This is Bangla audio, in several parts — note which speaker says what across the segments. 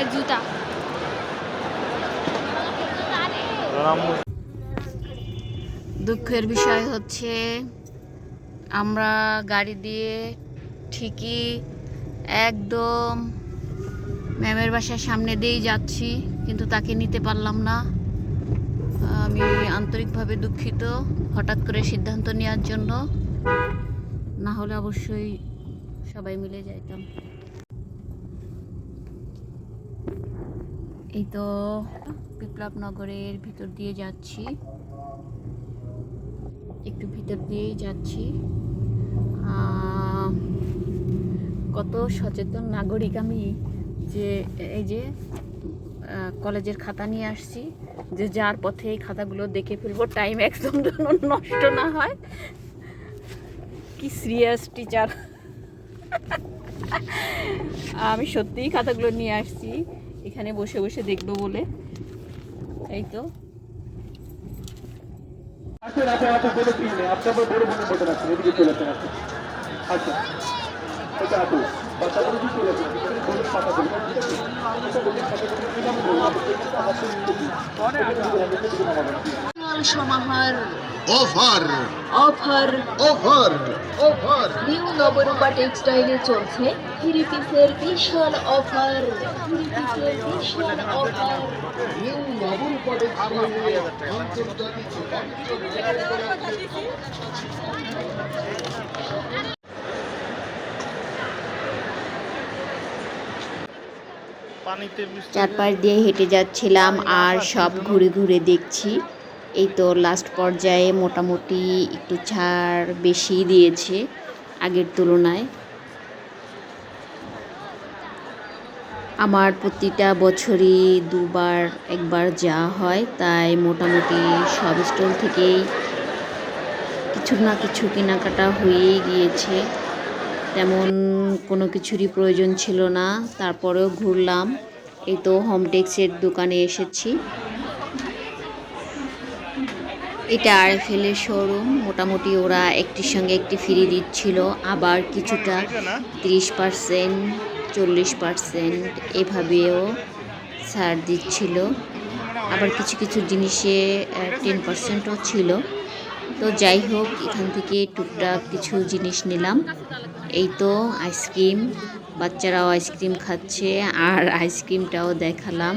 Speaker 1: পায়ের জুতা।
Speaker 2: দুঃখের বিষয় হচ্ছে, আমরা গাড়ি দিয়ে ঠিকই একদম ম্যামের বাসার সামনে দিয়েই যাচ্ছি, কিন্তু তাকে নিতে পারলাম না। আমি আন্তরিকভাবে দুঃখিত হঠাৎ করে সিদ্ধান্ত নেওয়ার জন্য। না হলে অবশ্যই সবাই মিলে যাইতাম। এই তো বিপ্লব নগরের ভিতর দিয়ে যাচ্ছি। একটু ভিতর দিয়েই যাচ্ছি। কত সচেতন নাগরিক আমি যে এই যে কলেজের খাতা নিয়ে আসছি, যে যার পথে এই খাতাগুলো দেখে ফেলব, টাইম একদম যেন নষ্ট না হয়। কি সিরিয়াস টিচার। আমি সত্যিই খাতাগুলো নিয়ে আসছি। এখানে বসে বসে দেখব বলে এই তো
Speaker 3: আচ্ছা
Speaker 4: সমাহার।
Speaker 5: Offer.
Speaker 4: Offer.
Speaker 5: Offer. Offer.
Speaker 4: New Nabarupa টেক্সটাইলে চলছে থ্রি পিসের বিশাল অফার। থ্রি পিসের বিশাল অফার।
Speaker 5: নিউ নবরূপা টেক্সটাইলে আন্তর্জাতিক
Speaker 2: চারপাশ দিয়ে হেঁটে যাচ্ছিলাম আর সব ঘুরে ঘুরে দেখছি। এই তো লাস্ট পর্যায়ে মোটামুটি একটু ছাড় বেশি দিয়েছে আগের তুলনায়। আমার প্রতিটা বছরই দুবার, একবার যাওয়া হয়, তাই মোটামুটি সব স্টল থেকেই কিছু না কিছু কেনাকাটা হয়েই গিয়েছে। তেমন কোনো কিছুরই প্রয়োজন ছিল না, তারপরেও ঘুরলাম। এই তো হোম টেক্সের দোকানে এসেছি। এটা আরএফএলের শোরুম। মোটামুটি ওরা একটির সঙ্গে একটি ফ্রি দিচ্ছিল। আবার কিছুটা তিরিশ পার্সেন্ট, চল্লিশ পার্সেন্ট এভাবেও ছাড় দিচ্ছিল। আবার কিছু কিছু জিনিসে টেন পার্সেন্টও ছিল। তো যাই হোক, এখান থেকে টুকটাক কিছু জিনিস নিলাম। এই তো আইসক্রিম। বাচ্চারাও আইসক্রিম খাচ্ছে, আর আইসক্রিমটাও দেখালাম।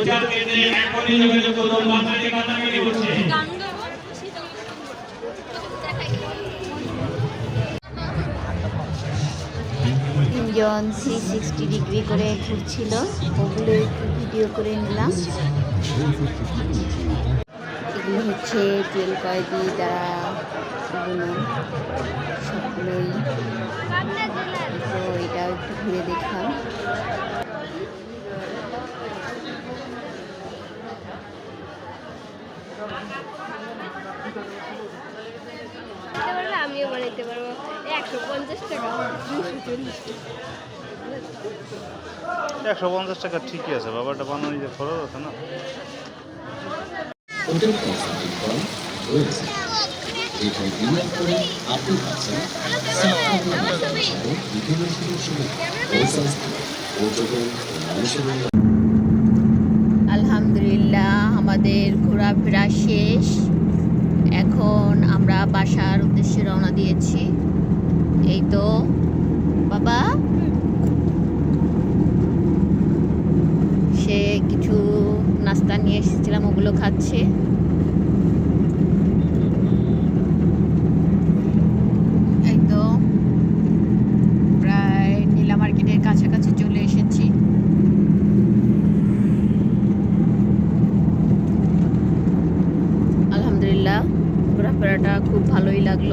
Speaker 6: প্রচার কেন্দ্রে এখনই যোগাযোগ করুন
Speaker 2: তিনজন সি সিক্সটি ডিগ্রি করে ঘুরছিল, ওগুলো একটু ভিডিও করে নিলাম। এগুলো হচ্ছে জেল কয়েদি দ্বারা সবগুলোই। তো এটা একটু ঘুরে দেখলাম।
Speaker 1: একশো পঞ্চাশ টাকা।
Speaker 7: ঠিকই আছে বাবাটা বানানো যে খরচ আছে না।
Speaker 8: আপনি পাচ্ছেন বিভিন্ন সুযোগ মানুষের
Speaker 2: আলহামদুলিল্লাহ আমাদের ঘোরাফেরা শেষ। এখন আমরা বাসার উদ্দেশ্যে রওনা দিয়েছি। এই তো বাবা? সে কিছু নাস্তা নিয়ে এসেছিলাম ওগুলো খাচ্ছে। ঘোরাফেরাটা খুব ভালোই লাগল।